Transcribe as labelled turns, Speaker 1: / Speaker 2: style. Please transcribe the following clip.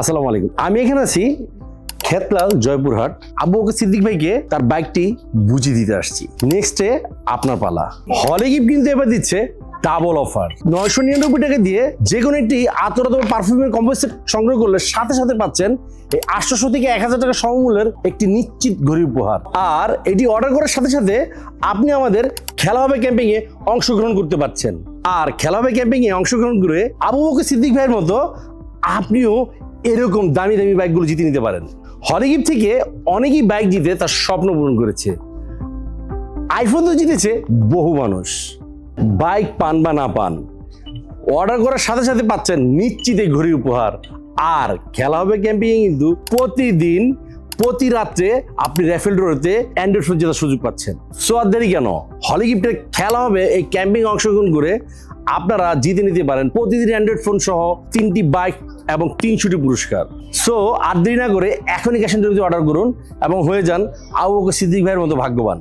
Speaker 1: আসসালামু আলাইকুম। আমি এখানে আছি খেতলাল জয়পুরহাট। আবু বকর সিদ্দিক ভাইকে তার বাইকটি বুঝিয়ে দিতে আসছি। নেক্সটে আপনার পালা। হলে গিফট কিন্তু এবার দিচ্ছে ডাবল অফার নয়শো নিরানব্বই টাকা দিয়ে যে কোনো একটি আতরতম পারফিউমের কম্পোজ সংগ্রহ করলে সাথে সাথে পাচ্ছেন এই আটশোশো থেকে এক হাজার টাকা সমমূল্যের একটি নিশ্চিত ঘড়ি উপহার। আর এটি অর্ডার করার সাথে সাথে আপনি আমাদের খেলা হবে ক্যাম্পিংয়ে অংশগ্রহণ করতে পারছেন। আর খেলা হবে ক্যাম্পিংয়ে অংশগ্রহণ করে আবু বকর সিদ্দিক ভাইয়ের মতো আপনিও এরকম দামি দামি বাইকগুলো জিতে নিতে পারেন। হরিগিপ থেকে অনেকেই বাইক জিতে তার স্বপ্ন পূরণ করেছে। আইফোন তো জিতেছে বহু মানুষ। বাইক পান বা না পান অর্ডার করার সাথে সাথে পাচ্ছেন নিশ্চিত ঘড়ি উপহার। আর খেলা হবে ক্যাম্পিং কিন্তু প্রতিদিন প্রতি রাত্রে আপনি রেফেল ড্রোতে অ্যান্ড্রয়েড ফোন জেতার সুযোগ পাচ্ছেন। সো আর দেরি কেন? হলি গিফটের খেলা হবে, এই ক্যাম্পিং অংশগ্রহণ করে আপনারা জিতে নিতে পারেন প্রতিদিন অ্যান্ড্রয়েড ফোন সহ তিনটি বাইক এবং তিনশোটি পুরস্কার। সো আর দেরি না করে এখনই ক্যাশ অর্ডার করুন এবং হয়ে যান আবু সিদ্দিক ভাইয়ের মতো ভাগ্যবান।